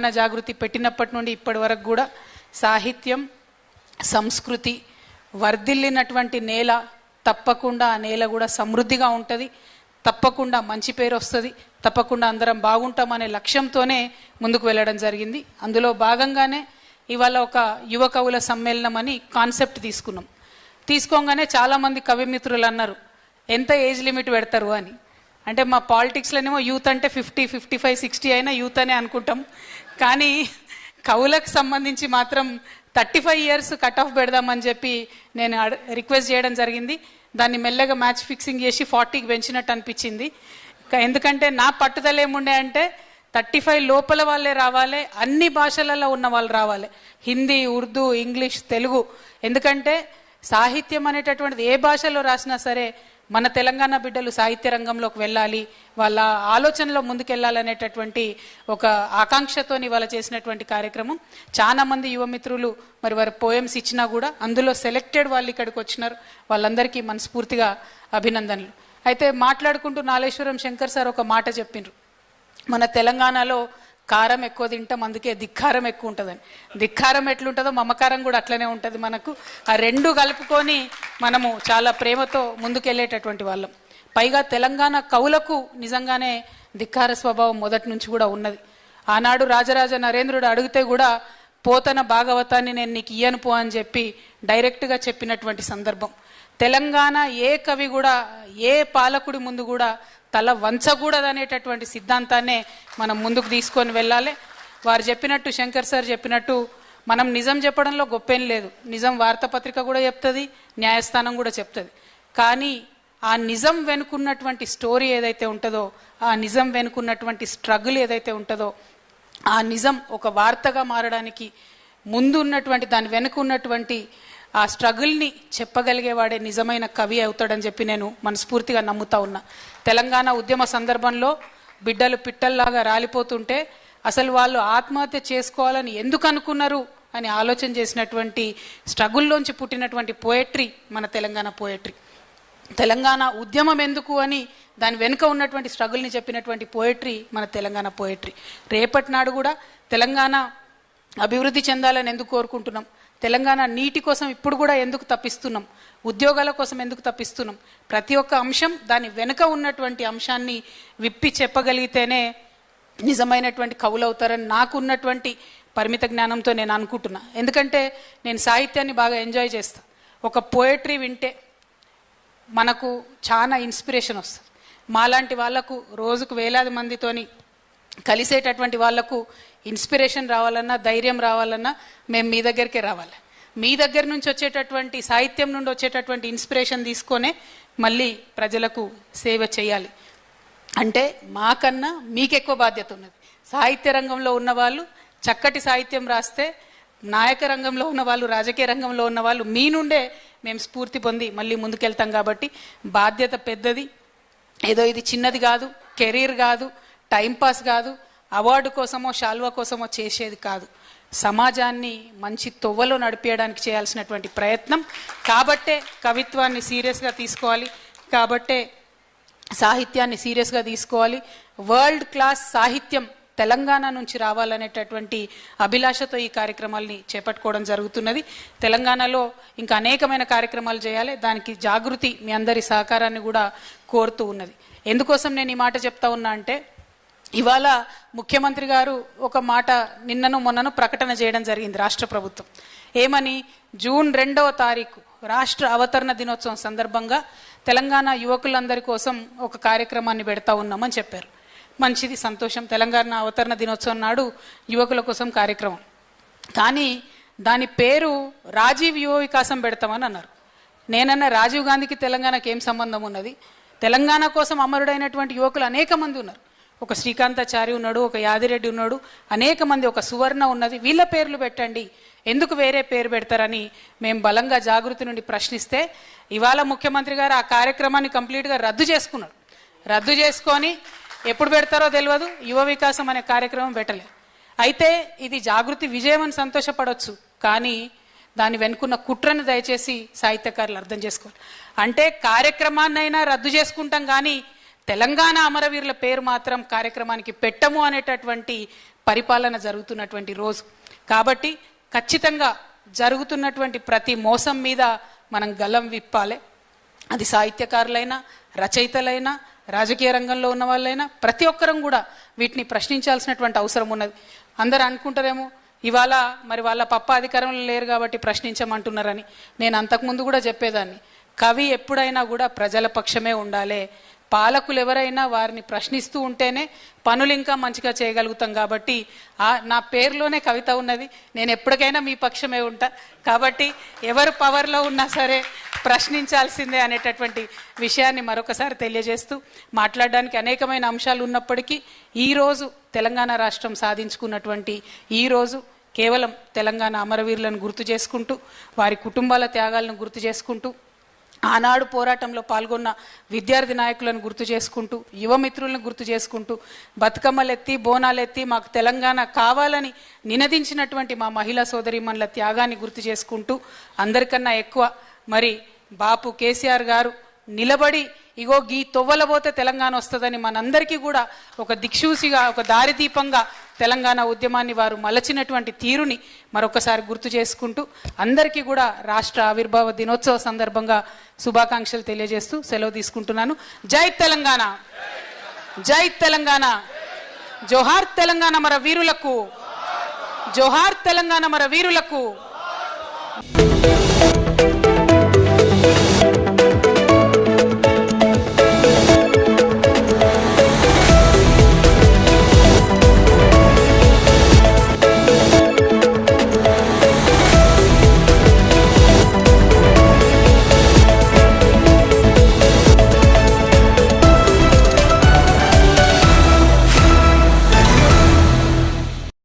తెలంగాణ జాగృతి పెట్టినప్పటి నుండి ఇప్పటి వరకు కూడా సాహిత్యం సంస్కృతి వర్ధిల్లినటువంటి నేల తప్పకుండా ఆ నేల కూడా సమృద్ధిగా ఉంటుంది. తప్పకుండా మంచి పేరు వస్తుంది. తప్పకుండా అందరం బాగుంటామనే లక్ష్యంతోనే ముందుకు వెళ్ళడం జరిగింది. అందులో భాగంగానే ఇవాళ ఒక యువ కవుల సమ్మేళనం అని కాన్సెప్ట్ తీసుకున్నాం. తీసుకోగానే చాలామంది కవిమిత్రులు అన్నారు ఎంత ఏజ్ లిమిట్ పెడతారు? అని. అంటే మా పాలిటిక్స్లోనేమో యూత్ అంటే ఫిఫ్టీ ఫిఫ్టీ ఫైవ్ సిక్స్టీ అయినా యూత్ అనే అనుకుంటాం. కానీ కవులకు సంబంధించి మాత్రం thirty five years cut off పెడదామని చెప్పి నేను రిక్వెస్ట్ చేయడం జరిగింది. దాన్ని మెల్లగా మ్యాచ్ ఫిక్సింగ్ చేసి ఫార్టీకి పెంచినట్టు అనిపించింది. ఎందుకంటే నా పట్టుదల ఏముండే అంటే థర్టీ ఫైవ్ లోపల వాళ్ళే రావాలి అన్ని భాషలలో ఉన్న వాళ్ళు రావాలి. హిందీ ఉర్దూ ఇంగ్లీష్ తెలుగు. ఎందుకంటే సాహిత్యం అనేటటువంటిది ఏ భాషలో రాసినా సరే మన తెలంగాణ బిడ్డలు సాహిత్య రంగంలోకి వెళ్ళాలి వాళ్ళ ఆలోచనలో ముందుకెళ్ళాలనేటటువంటి ఒక ఆకాంక్షతోని వాళ్ళ చేసినటువంటి కార్యక్రమం. చాలా మంది యువమిత్రులు మరి వారి పోయమ్స్ ఇచ్చినా కూడా అందులో సెలెక్టెడ్ వాళ్ళు ఇక్కడికి వచ్చినారు. వాళ్ళందరికీ మనస్ఫూర్తిగా అభినందనలు. అయితే మాట్లాడుకుంటూ నాలేశ్వరం శంకర్ సార్ ఒక మాట చెప్పిండ్రు. మన తెలంగాణలో కారం ఎక్కువ తింటాం అందుకే ధిక్కారం ఎక్కువ ఉంటుందని. ధిక్కారం ఎట్లుంటుందో మమకారం కూడా అట్లనే ఉంటుంది మనకు. ఆ రెండు కలుపుకొని మనము చాలా ప్రేమతో ముందుకెళ్ళేటటువంటి వాళ్ళం. పైగా తెలంగాణ కవులకు నిజంగానే ధిక్కార స్వభావం మొదటి నుంచి కూడా ఉన్నది. ఆనాడు రాజరాజ నరేంద్రుడు అడిగితే కూడా పోతన భాగవతాన్ని నేను నీకు ఇయ్యను పో అని చెప్పి డైరెక్ట్గా చెప్పినటువంటి సందర్భం. తెలంగాణ ఏ కవి కూడా ఏ పాలకుడి ముందు కూడా తల వంచకూడదు అనేటటువంటి సిద్ధాంతాన్నే మనం ముందుకు తీసుకొని వెళ్ళాలి. వారు చెప్పినట్టు శంకర్ సార్ చెప్పినట్టు మనం నిజం చెప్పడంలో గొప్పేం లేదు. నిజం వార్తాపత్రిక కూడా చెప్తుంది న్యాయస్థానం కూడా చెప్తుంది. కానీ ఆ నిజం వెనుకున్నటువంటి స్టోరీ ఏదైతే ఉంటుందో ఆ నిజం వెనుకున్నటువంటి స్ట్రగుల్ ఏదైతే ఉంటుందో ఆ నిజం ఒక వార్తగా మారడానికి ముందు ఉన్నటువంటి దాని వెనుక ఉన్నటువంటి ఆ స్ట్రగుల్ని చెప్పగలిగేవాడే నిజమైన కవి అవుతాడని చెప్పి నేను మనస్ఫూర్తిగా నమ్ముతా ఉన్నా. తెలంగాణ ఉద్యమ సందర్భంలో బిడ్డలు పిట్టల్లాగా రాలిపోతుంటే అసలు వాళ్ళు ఆత్మహత్య చేసుకోవాలని ఎందుకు అనుకున్నారు అని ఆలోచన చేసినటువంటి స్ట్రగుల్లోంచి పుట్టినటువంటి పోయట్రీ మన తెలంగాణ పోయట్రీ. తెలంగాణ ఉద్యమం ఎందుకు అని దాని వెనుక ఉన్నటువంటి స్ట్రగుల్ని చెప్పినటువంటి పోయట్రీ మన తెలంగాణ పోయట్రీ. రేపటి నాడు కూడా తెలంగాణ అభివృద్ధి చెందాలని ఎందుకు కోరుకుంటున్నాం? తెలంగాణ నీటి కోసం ఇప్పుడు కూడా ఎందుకు తప్పిస్తున్నాం? ఉద్యోగాల కోసం ఎందుకు తప్పిస్తున్నాం? ప్రతి ఒక్క అంశం దాని వెనుక ఉన్నటువంటి అంశాన్ని విప్పి చెప్పగలిగితేనే నిజమైనటువంటి కవులవుతారని నాకున్నటువంటి నాకు ఉన్నటువంటి పరిమిత జ్ఞానంతో నేను అనుకుంటున్నా. ఎందుకంటే నేను సాహిత్యాన్ని బాగా ఎంజాయ్ చేస్తా. ఒక పోయట్రీ వింటే మనకు చాలా ఇన్స్పిరేషన్ వస్తుంది. మాలాంటి వాళ్ళకు రోజుకు వేలాది మందితోని కలిసేటటువంటి వాళ్ళకు ఇన్స్పిరేషన్ రావాలన్నా ధైర్యం రావాలన్నా మేము మీ దగ్గరికే రావాలి. మీ దగ్గర నుంచి వచ్చేటటువంటి సాహిత్యం నుండి వచ్చేటటువంటి ఇన్స్పిరేషన్ తీసుకొనే మళ్ళీ ప్రజలకు సేవ చేయాలి. అంటే మాకన్నా మీకు ఎక్కువ బాధ్యత ఉన్నది. సాహిత్య రంగంలో ఉన్న వాళ్ళు చక్కటి సాహిత్యం రాస్తే నాయక రంగంలో ఉన్న వాళ్ళు రాజకీయ రంగంలో ఉన్న వాళ్ళు మీ నుండే మేము స్ఫూర్తి పొంది మళ్ళీ ముందుకెళ్తాం కాబట్టి బాధ్యత పెద్దది. ఏదో ఇది చిన్నది కాదు కెరీర్ కాదు టైంపాస్ కాదు అవార్డు కోసమో శాల్వా కోసమో చేసేది కాదు. సమాజాన్ని మంచి తొవ్వలో నడిపేయడానికి చేయాల్సినటువంటి ప్రయత్నం. కాబట్టే కవిత్వాన్ని సీరియస్గా తీసుకోవాలి. కాబట్టే సాహిత్యాన్ని సీరియస్గా తీసుకోవాలి. వరల్డ్ క్లాస్ సాహిత్యం తెలంగాణ నుంచి రావాలనేటటువంటి అభిలాషతో ఈ కార్యక్రమాల్ని చేపట్టుకోవడం జరుగుతున్నది. తెలంగాణలో ఇంకా అనేకమైన కార్యక్రమాలు చేయాలి. దానికి జాగృతి మీ అందరి సహకారాన్ని కూడా కోరుతూ ఉన్నది. ఎందుకోసం నేను ఈ మాట చెప్తా ఉన్నా అంటే ఇవాళ ముఖ్యమంత్రి గారు ఒక మాట నిన్నను మొన్నను ప్రకటన చేయడం జరిగింది రాష్ట్ర ప్రభుత్వం. ఏమని? జూన్ రెండవ తారీఖు రాష్ట్ర అవతరణ దినోత్సవం సందర్భంగా తెలంగాణ యువకులందరి కోసం ఒక కార్యక్రమాన్ని పెడతా ఉన్నామని చెప్పారు. మంచిది సంతోషం. తెలంగాణ అవతరణ దినోత్సవం నాడు యువకుల కోసం కార్యక్రమం. కానీ దాని పేరు రాజీవ్ యువ వికాసం పెడతామని అన్నారు. నేనన్న రాజీవ్ గాంధీకి తెలంగాణకి ఏం సంబంధం ఉన్నది? తెలంగాణ కోసం అమరుడైనటువంటి యువకులు అనేక మంది ఉన్నారు. ఒక శ్రీకాంతాచారి ఉన్నాడు ఒక యాదిరెడ్డి ఉన్నాడు అనేక మంది ఒక సువర్ణ ఉన్నది. వీళ్ళ పేర్లు పెట్టండి. ఎందుకు వేరే పేరు పెడతారని మేము బలంగా జాగృతి నుండి ప్రశ్నిస్తే ఇవాళ ముఖ్యమంత్రి గారు ఆ కార్యక్రమాన్ని కంప్లీట్గా రద్దు చేసుకున్నాడు రద్దు చేసుకొని ఎప్పుడు పెడతారో తెలియదు యువ వికాసం అనే కార్యక్రమం పెట్టలేదు అయితే ఇది జాగృతి విజయం అని సంతోషపడవచ్చు కానీ దాని వెనుకున్న కుట్రను దయచేసి సాహిత్యకారులు అర్థం చేసుకోవాలి. అంటే కార్యక్రమాన్నైనా రద్దు చేసుకుంటాం కానీ తెలంగాణ అమరవీరుల పేరు మాత్రం కార్యక్రమానికి పెట్టము అనేటటువంటి పరిపాలన జరుగుతున్నటువంటి రోజు. కాబట్టి ఖచ్చితంగా జరుగుతున్నటువంటి ప్రతి మోసం మీద మనం గలం విప్పాలి. అది సాహిత్యకారులైనా రచయితలైనా రాజకీయ రంగంలో ఉన్న వాళ్ళైనా ప్రతి ఒక్కరం కూడా వీటిని ప్రశ్నించాల్సినటువంటి అవసరం ఉన్నది. అందరు అనుకుంటారేమో ఇవాళ మరి వాళ్ళ పప్ప అధికారంలో లేరు కాబట్టి ప్రశ్నించమంటున్నారని. నేను అంతకుముందు కూడా చెప్పేదాన్ని. కవి ఎప్పుడైనా కూడా ప్రజల పక్షమే ఉండాలి. పాలకులు ఎవరైనా వారిని ప్రశ్నిస్తూ ఉంటేనే పనులు ఇంకా మంచిగా చేయగలుగుతాం కాబట్టి ఆ నా పేరులోనే కవిత ఉన్నది. నేను ఎప్పటికైనా మీ పక్షమే ఉంటా. కాబట్టి ఎవరు పవర్లో ఉన్నా సరే ప్రశ్నించాల్సిందే అనేటటువంటి విషయాన్ని మరొకసారి తెలియజేస్తూ మాట్లాడడానికి అనేకమైన అంశాలు ఉన్నప్పటికీ ఈరోజు తెలంగాణ రాష్ట్రం సాధించుకున్నటువంటి ఈ రోజు కేవలం తెలంగాణ అమరవీరులను గుర్తు చేసుకుంటూ వారి కుటుంబాల త్యాగాలను గుర్తు చేసుకుంటూ ఆనాడు పోరాటంలో పాల్గొన్న విద్యార్థి నాయకులను గుర్తు చేసుకుంటూ యువమిత్రులను గుర్తు చేసుకుంటూ బతుకమ్మలెత్తి బోనాలెత్తి మాకు తెలంగాణ కావాలని నినదించినటువంటి మా మహిళా సోదరిమణుల త్యాగాన్ని గుర్తు చేసుకుంటూ అందరికన్నా ఎక్కువ మరి బాపు కేసీఆర్ గారు నిలబడి ఇగో గీ తొవ్వలబోతే తెలంగాణ వస్తుందని మనందరికీ కూడా ఒక దిక్సూసిగా ఒక దారిదీపంగా తెలంగాణ ఉద్యమాన్ని వారు మలచినటువంటి తీరుని మరొకసారి గుర్తు చేసుకుంటూ అందరికీ కూడా రాష్ట్ర ఆవిర్భావ దినోత్సవ సందర్భంగా శుభాకాంక్షలు తెలియజేస్తూ సెలవు తీసుకుంటున్నాను. జై తెలంగాణ! జై తెలంగాణ! జోహార్ తెలంగాణ మర వీరులకు! జోహార్ తెలంగాణ మర వీరులకు!